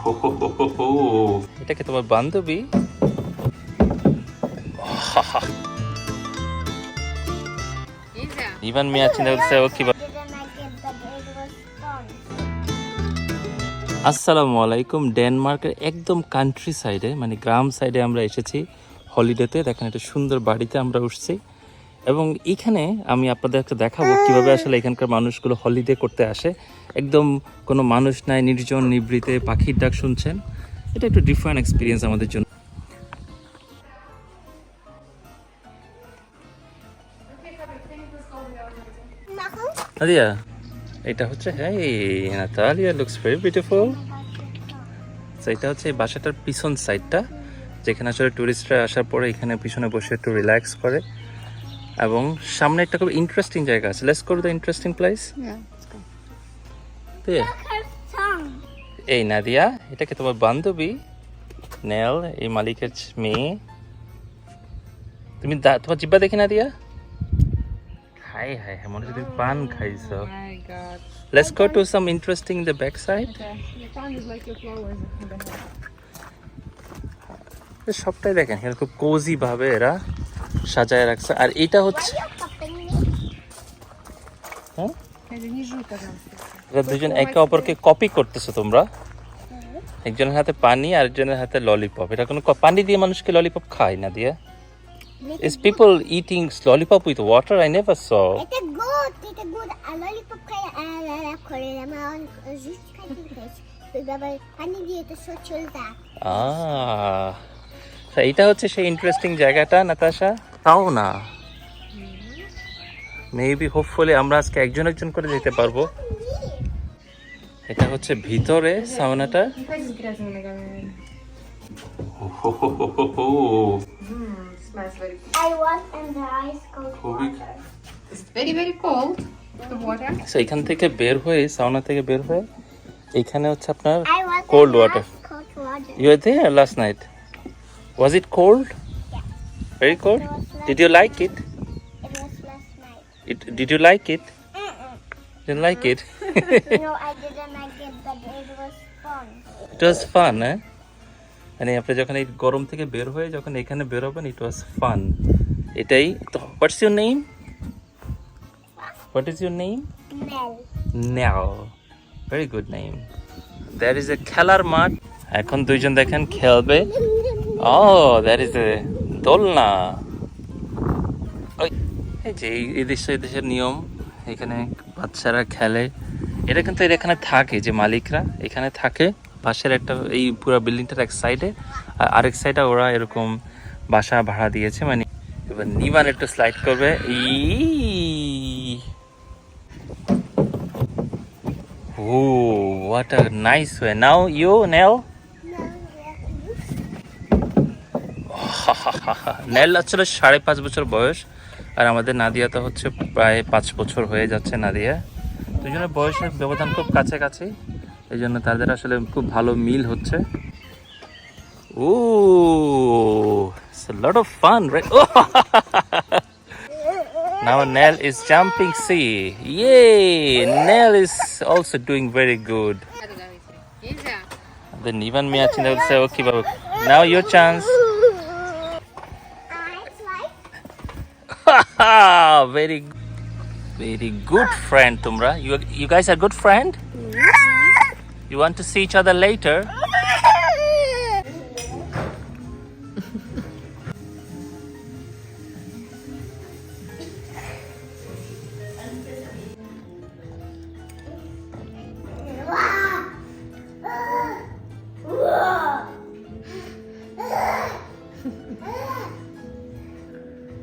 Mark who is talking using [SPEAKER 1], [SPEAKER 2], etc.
[SPEAKER 1] এটা কি তোমার বান্ধবী ইভান মিয়া চিন্তা করছে ও কি. আসসালামু আলাইকুম ডেনমার্কের একদম কান্ট্রি সাইডে মানে গ্রাম সাইডে আমরা এসেছি হলিডেতে দেখেন একটা সুন্দর বাড়িতে আমরা উঠছি এবং এখানে আমি আপনাদেরকে দেখাবো কীভাবে আসলে এখানকার মানুষগুলো হলিডে করতে আসে। একদম কোনো মানুষ নাই, নির্জন, নিবৃতে, পাখির ডাক শুনছেন। এটা একটু ডিফারেন্ট এক্সপিরিয়েন্স আমাদের জন্য? নাদিয়া, এটা হচ্ছে হ্যাঁ নাতালিয়া লুকস ভেরি বিউটিফুল এটা হচ্ছে এই বাসাটার পিছন সাইডটা যেখানে আসলে টুরিস্টরা আসার পরে এখানে পিছনে বসে একটু রিল্যাক্স করে। এবং সামনে একটা খুব ইন্টারেস্টিং জায়গা আছে। Let's go to the interesting place এই নাদিয়া এটা কি তোমার বান্ধবী নেল এই মালিকের মেয়ে। তুমি তোমার জিব্বা দেখি নাদিয়া। হাই হাই হাই মনে হচ্ছে পান খাইছ। Let's go to some interesting the back side. সবটাই দেখেন এখানে খুব কোজি ভাবে এরা। সাজায় রাখছে। আর এটা হচ্ছে হ্যাঁ? দুজন একে অপরকে কপি করতেছো তোমরা। একজনের হাতে পানি আর একজনের হাতে ললিপপ এটা কোনো পানি দিয়ে মানুষকে ললিপপ খায় না দিয়ে? Is people eating lollipop with water? I never saw.
[SPEAKER 2] It's a good, it's a good. A lollipop
[SPEAKER 1] আহ এইটা হচ্ছে সেই ইন্টারেস্টিং জায়গাটা নাতাশা। তাও না। মেবি হোপফুলি আমরা আজকে একজন একজন করে যেতে পারব। এটা হচ্ছে ভিতরে সাউনাটা। এখান থেকে বের হয়ে সাউনা থেকে বের হয়ে এখানে হচ্ছে আপনার
[SPEAKER 2] cold water
[SPEAKER 1] you are there last night was it cold very cold did you like it
[SPEAKER 2] It? Was last night.
[SPEAKER 1] It did you like it did like it
[SPEAKER 2] no, I didn't like it, but it was fun.
[SPEAKER 1] It was fun হ্যাঁ মানে আপনি যখন এই গরম থেকে বের হয়ে যখন এখানে বের হবেন ইট ওয়াজ ফান এটাই তো what's your name what is your name. নেও very good name there is a খেলার মাঠ। এখন দুইজন দেখেন খেলবে। ও দ্যার ইজ এ দোলনা। ওই এই যে এই- দেশে দেশের নিয়ম এখানে বাচ্চারা খেলে। এটা কিন্তু এর এখানে থাকে যে মালিকরা এখানে থাকে। পাশের একটা এই পুরো বিল্ডিংটার এক সাইডে আর আরেক সাইডে ওরা এরকম বাসা ভাড়া দিয়েছে। মানে এবার নিবান একটু স্লাইড করবে। ই what a nice way. Now you, Nell. Nell আসলে সাড়ে পাঁচ বছর বয়স আর আমাদের নাদিয়া তো হচ্ছে প্রায় পাঁচ বছর হয়ে যাচ্ছে নাদিয়া দুজনের বয়সের ব্যবধান খুব কাছাকাছি এই জন্য তাদের আসলে খুব ভালো মিল হচ্ছে ও lot of fun right Now Nell is jumping sea. Yay! Nell is also doing very good. Then even me চিন্তা করছে ও কীভাবে Now your chance. very very good friend tumra. You you guys are good friend? You want to see each other later?